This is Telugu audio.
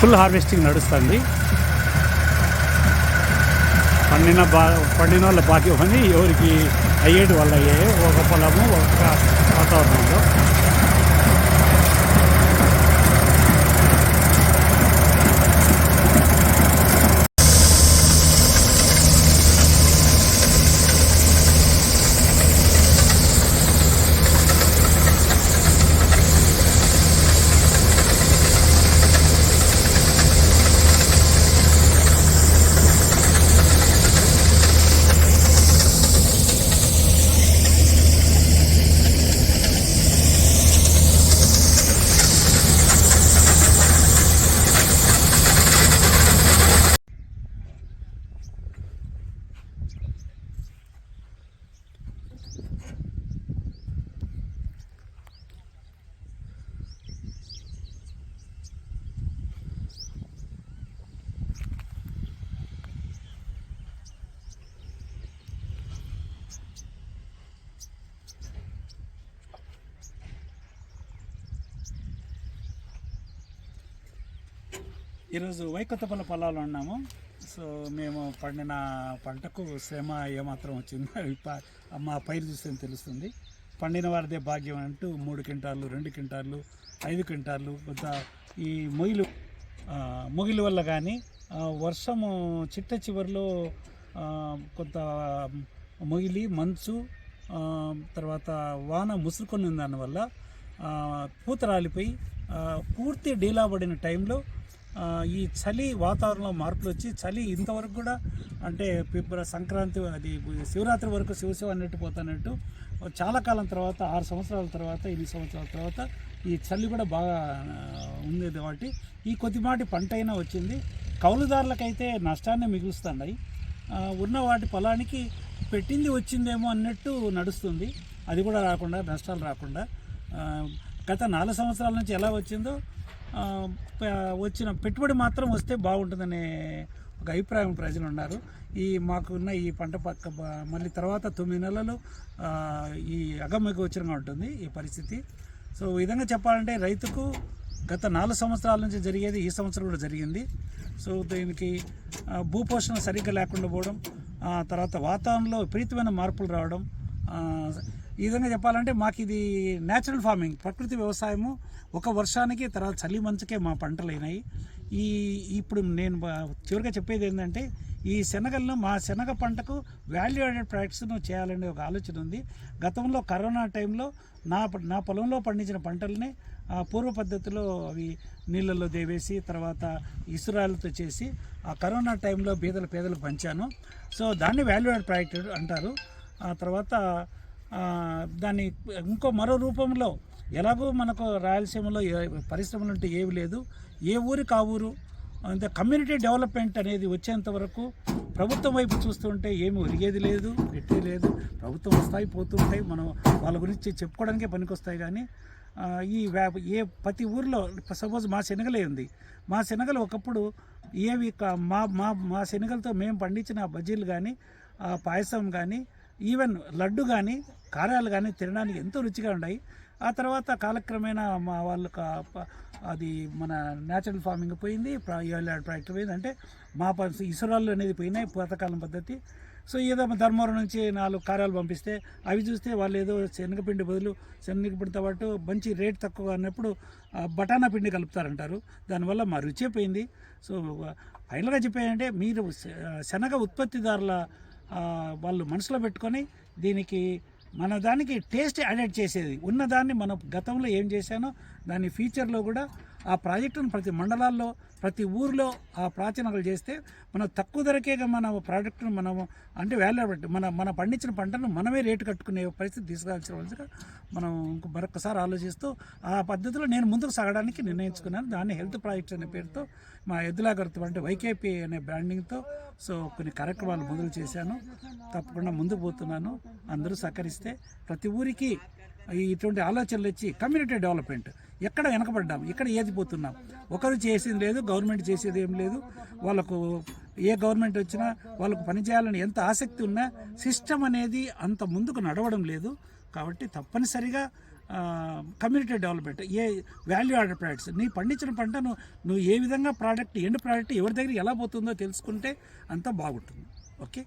ఫుల్ హార్వెస్టింగ్ నడుస్తుంది. పండిన బా పండిన వాళ్ళ బాకీ అని ఎవరికి అయ్యేటి వాళ్ళ అయ్యాయి ఒక పొలము ఒక వాతావరణంలో. ఈరోజు వైకొత్తపల్లి పొలాలు ఉన్నాము. సో మేము పండిన పంటకు శ్రమ ఏమాత్రం వచ్చిందో. అవి మా పైరు చూస్తే తెలుస్తుంది. పండిన వారిదే భాగ్యం అంటూ మూడు క్వింటాలు రెండు క్వింటాలు ఐదు క్వింటాలు కొంత ఈ మొయిలు మొగిలి వల్ల కానీ వర్షము చిట్ట చివరిలో కొంత మొగిలి మంచు తర్వాత వాన ముసురుకొని దానివల్ల పూత రాలిపోయి పూర్తి డీలా పడిన టైంలో ఈ చలి వాతావరణంలో మార్పులు వచ్చి చలి ఇంతవరకు కూడా అంటే ఫిబ్ర సంక్రాంతి అది శివరాత్రి వరకు శివశివ అన్నట్టు పోతున్నట్టు చాలా కాలం తర్వాత ఆరు సంవత్సరాల తర్వాత ఎనిమిది సంవత్సరాల తర్వాత ఈ చలి కూడా బాగా ఉంది కాబట్టి ఈ కొద్దిమాటి పంట అయినా వచ్చింది. కౌలుదారులకైతే నష్టాన్ని మిగులుస్తున్నాయి. ఉన్న వాటి పొలానికి పెట్టింది వచ్చిందేమో అన్నట్టు నడుస్తుంది. అది కూడా రాకుండా నష్టాలు రాకుండా గత నాలుగు సంవత్సరాల నుంచి ఎలా వచ్చిందో వచ్చిన పెట్టుబడి మాత్రం వస్తే బాగుంటుందనే ఒక అభిప్రాయం ప్రజలు ఉన్నారు. ఈ మాకున్న ఈ పంట పక్క మళ్ళీ తర్వాత తొమ్మిది నెలలు ఈ అగమ్యగోచరంగా ఉంటుంది ఈ పరిస్థితి. సో విధంగా చెప్పాలంటే రైతుకు గత నాలుగు సంవత్సరాల నుంచి జరిగేది ఈ సంవత్సరం కూడా జరిగింది. సో దీనికి భూపోషణ సరిగ్గా లేకుండా పోవడం తర్వాత వాతావరణంలో విపరీతమైన మార్పులు రావడం ఈ విధంగా చెప్పాలంటే మాకు ఇది న్యాచురల్ ఫార్మింగ్ ప్రకృతి వ్యవసాయము. ఒక వర్షానికి తర్వాత చలి మంచుకే మా పంటలు అయినాయి. ఈ ఇప్పుడు నేను చివరిగా చెప్పేది ఏంటంటే ఈ శనగలను మా శనగ పంటకు వాల్యూ యాడెడ్ ప్రాడక్ట్స్ను చేయాలనే ఒక ఆలోచన ఉంది. గతంలో కరోనా టైంలో నా నా పొలంలో పండించిన పంటల్ని ఆ, పూర్వ పద్ధతిలో అవి నీళ్ళల్లో దేవేసి తర్వాత ఇసురాలతో చేసి ఆ కరోనా టైంలో బీదల పేదలకు పంచాను. సో దాన్ని వాల్యూ యాడ్ ప్రాడక్ట్ అంటారు. ఆ తర్వాత దాన్ని ఇంకో మరో రూపంలో ఎలాగో మనకు రాయలసీమలో పరిశ్రమలు అంటే ఏవి లేదు ఏ ఊరికి ఆ ఊరు అంటే కమ్యూనిటీ డెవలప్మెంట్ అనేది వచ్చేంత వరకు ప్రభుత్వం వైపు చూస్తుంటే ఏమి ఒరిగేది లేదు పెట్టేది లేదు. ప్రభుత్వం వస్తాయి పోతుంటాయి. మనం వాళ్ళ గురించి చెప్పుకోవడానికే పనికొస్తాయి కానీ ఈ వ్యా- ఏ ప్రతి ఊర్లో సపోజ్ మా శనగలే ఉంది. మా శనగలు ఒకప్పుడు ఏవి మా మా మా శనగలతో మేము పండించిన బజ్జీలు కానీ పాయసం కానీ ఈవెన్ లడ్డు కానీ కారాలు కానీ తినడానికి ఎంతో రుచిగా ఉన్నాయి. ఆ తర్వాత కాలక్రమేణా మా వాళ్ళు కా- అది మన న్యాచురల్ ఫార్మింగ్ పోయింది. ప్రాజెక్ట్ పోయింది. అంటే మా ప- ఇసురాళ్ళు అనేది పోయినాయి పాతకాలం పద్ధతి. సో ఏదో ధర్మవరం నుంచి నాలుగు కార్యాలు పంపిస్తే అవి చూస్తే వాళ్ళు ఏదో శనగపిండి బదులు శనగపిండితో పాటు మంచి రేట్ తక్కువ అన్నప్పుడు బఠానా పిండి కలుపుతారంటారు. దానివల్ల మా రుచి అయిపోయింది సో ఫైనల్గా చెప్పేయంటే మీరు శ- శనగ ఉత్పత్తిదారుల వాళ్ళు మనసులో పెట్టుకొని దీనికి మన దానికి టేస్ట్ యాడెడ్ చేసేది. ఉన్నదాన్ని మనం గతంలో ఏం చేశానో దాని ఫ్యూచర్లో కూడా ఆ ప్రాజెక్టును ప్రతి మండలాల్లో ప్రతి ఊర్లో ఆ ప్రాచనలు చేస్తే మనం తక్కువ ధరకే మన ప్రోడక్ట్ను మనము అంటే వాల్యూ మన మన పండించిన పంటను మనమే రేటు కట్టుకునే పరిస్థితి తీసుకురావాల్సిన మనం ఇంకో మరొకసారి ఆలోచిస్తూ ఆ పద్ధతిలో నేను ముందుకు సాగడానికి నిర్ణయించుకున్నాను. దాన్ని హెల్త్ ప్రాజెక్ట్స్ అనే పేరుతో మా ఎద్దులాగర్తం అంటే వైకేపీ అనే బ్రాండింగ్తో సో కొన్ని కార్యక్రమాలు మొదలు చేశాను. తప్పకుండా ముందుకు పోతున్నాను. అందరూ సహకరిస్తే ప్రతి ఊరికి ఇటువంటి ఆలోచనలు వచ్చి కమ్యూనిటీ డెవలప్మెంట్ ఎక్కడ వెనకబడ్డాం ఎక్కడ ఏది పోతున్నాం ఒకరు చేసింది లేదు గవర్నమెంట్ చేసేది ఏం లేదు. వాళ్ళకు ఏ గవర్నమెంట్ వచ్చినా వాళ్ళకు పనిచేయాలని ఎంత ఆసక్తి ఉన్నా సిస్టమ్ అనేది అంత ముందుకు నడవడం లేదు. కాబట్టి తప్పనిసరిగా కమ్యూనిటీ డెవలప్మెంట్ ఏ వాల్యూ ఆర్డర్ ప్రోడక్ట్స్ నీ పండించిన పంటను నువ్వు ఏ విధంగా ప్రోడక్ట్ ఎండ్ ప్రోడక్ట్ ఎవరి దగ్గర ఎలా పోతుందో తెలుసుకుంటే అంతా బాగుంటుంది. ఓకే